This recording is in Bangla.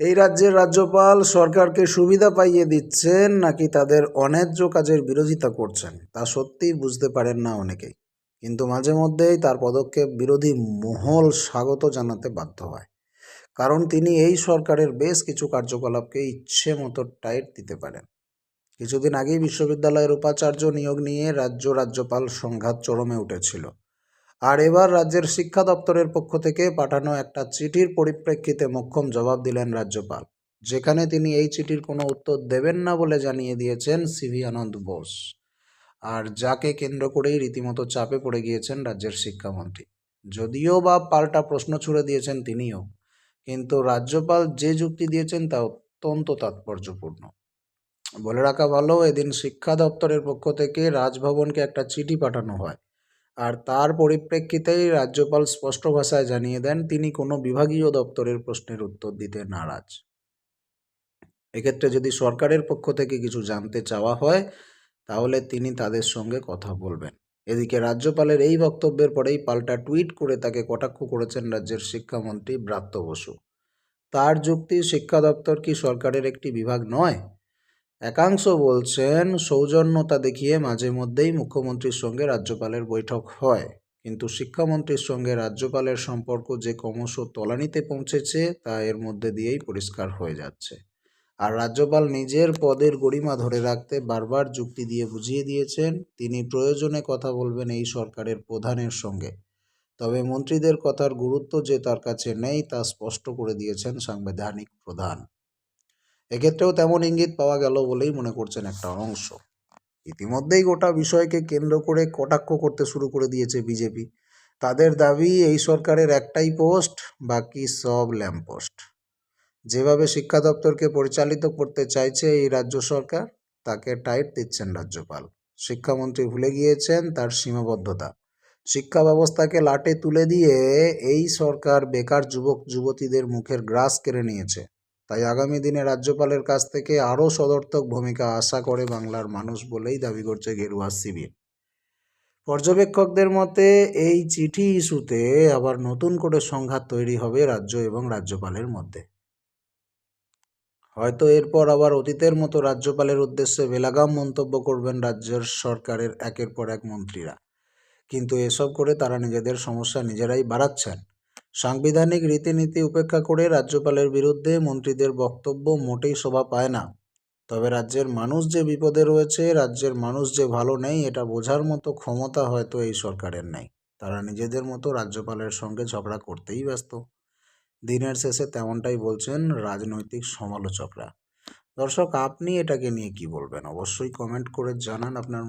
এই রাজ্যের রাজ্যপাল সরকারকে সুবিধা পাইয়ে দিচ্ছেন নাকি তাদের অন্যায্য কাজের বিরোধিতা করছেন? তা সত্যিই বুঝতে পারেন না অনেকেই। কিন্তু মাঝে মধ্যেই তার পদক্ষেপ বিরোধী মহল স্বাগত জানাতে বাধ্য হয়। কারণ তিনি এই সরকারের বেশ কিছু কার্যকলাপকে ইচ্ছে মতো টাইট দিতে পারেন। কিছুদিন আগেই বিশ্ববিদ্যালয়ের উপাচার্য নিয়োগ নিয়ে রাজ্য রাজ্যপাল সংঘাত চরমে উঠেছিল। আর এবার রাজ্যের শিক্ষা দপ্তরের পক্ষ থেকে পাঠানো একটা চিঠির পরিপ্রেক্ষিতে মোক্ষম জবাব দিলেন রাজ্যপাল, যেখানে তিনি এই চিঠির কোনো উত্তর দেবেন না বলে জানিয়ে দিয়েছেন সিভি আনন্দ বোস। আর যাকে কেন্দ্র করেই রীতিমতো চাপে পড়ে গিয়েছেন রাজ্যের শিক্ষামন্ত্রী। যদিও বা পাল্টা প্রশ্ন ছুড়ে দিয়েছেন তিনিও, কিন্তু রাজ্যপাল যে যুক্তি দিয়েছেন তা অত্যন্ত তাৎপর্যপূর্ণ। বলে রাখা ভালো, এদিন শিক্ষা দপ্তরের পক্ষ থেকে রাজভবনকে একটা চিঠি পাঠানো হয়। আর তার পরিপ্রেক্ষিতেই রাজ্যপাল স্পষ্ট ভাষায় জানিয়ে দেন, তিনি কোনো বিভাগীয় দপ্তরের প্রশ্নের উত্তর দিতে নারাজ। এক্ষেত্রে যদি সরকারের পক্ষ থেকে কিছু জানতে চাওয়া হয়, তাহলে তিনি তাদের সঙ্গে কথা বলবেন। এদিকে রাজ্যপালের এই বক্তব্যের পরেই পাল্টা টুইট করে তাকে কটাক্ষ করেছেন রাজ্যের শিক্ষামন্ত্রী ব্রাত্য বসু। তার যুক্তি, শিক্ষা দপ্তর কি সরকারের একটি বিভাগ নয়? একাংশ বলছেন, সৌজন্যতা দেখিয়ে মাঝে মধ্যেই মুখ্যমন্ত্রীর সঙ্গে রাজ্যপালের বৈঠক হয়। কিন্তু শিক্ষামন্ত্রীর সঙ্গে রাজ্যপালের সম্পর্ক যে ক্রমশ তলানিতে পৌঁছেছে, তা এর মধ্যে দিয়েই পরিষ্কার হয়ে যাচ্ছে। আর রাজ্যপাল নিজের পদের গরিমা ধরে রাখতে বারবার যুক্তি দিয়ে বুঝিয়ে দিয়েছেন, তিনি প্রয়োজনে কথা বলবেন এই সরকারের প্রধানের সঙ্গে। তবে মন্ত্রীদের কথার গুরুত্ব যে তার কাছে নেই, তা স্পষ্ট করে দিয়েছেন সাংবিধানিক প্রধান। এক্ষেত্রেও তেমন ইঙ্গিত পাওয়া গেল বলেই মনে করছেন একটা অংশ। ইতিমধ্যেই গোটা বিষয়কে কেন্দ্র করে কটাক্ষ করতে শুরু করে দিয়েছে বিজেপি। তাদের দাবি, এই সরকারের একটাই পোস্ট, বাকি সব ল্যাম্পপোস্ট। যেভাবে শিক্ষা দপ্তরকে পরিচালিত করতে চাইছে এই রাজ্য সরকার, তাকে টাইট দিচ্ছেন রাজ্যপাল। শিক্ষামন্ত্রী ভুলে গিয়েছেন তার সীমাবদ্ধতা। শিক্ষা ব্যবস্থাকে লাটে তুলে দিয়ে এই সরকার বেকার যুবক যুবতীদের মুখের গ্রাস কেড়ে নিয়েছে। তাই আগামী দিনে রাজ্যপালের কাছ থেকে আরও সদর্থক ভূমিকা আশা করে বাংলার মানুষ বলেই দাবি করছে গেরুয়া শিবির। পর্যবেক্ষকদের মতে, এই চিঠি ইস্যুতে আবার নতুন করে সংঘাত তৈরি হবে রাজ্য এবং রাজ্যপালের মধ্যে। হয়তো এরপর আবার অতীতের মতো রাজ্যপালের উদ্দেশ্যে বেলাগাম মন্তব্য করবেন রাজ্যের সরকারের একের পর এক মন্ত্রীরা। কিন্তু এসব করে তারা নিজেদের সমস্যা নিজেরাই বাড়াচ্ছেন। সাংবিধানিক রীতিনীতি উপেক্ষা করে রাজ্যপালের বিরুদ্ধে মন্ত্রীদের বক্তব্য মোটেই শোভা পায় না। তবে রাজ্যের মানুষ যে বিপদে রয়েছে, রাজ্যের মানুষ যে ভালো নেই, এটা বোঝার মতো ক্ষমতা হয়তো এই সরকারের নেই। তারা নিজেদের মতো রাজ্যপালের সঙ্গে ঝগড়া করতেই ব্যস্ত। দিনের শেষে তেমনটাই বলছেন রাজনৈতিক সমালোচকরা। দর্শক, আপনি এটাকে নিয়ে কি বলবেন? অবশ্যই কমেন্ট করে জানান আপনার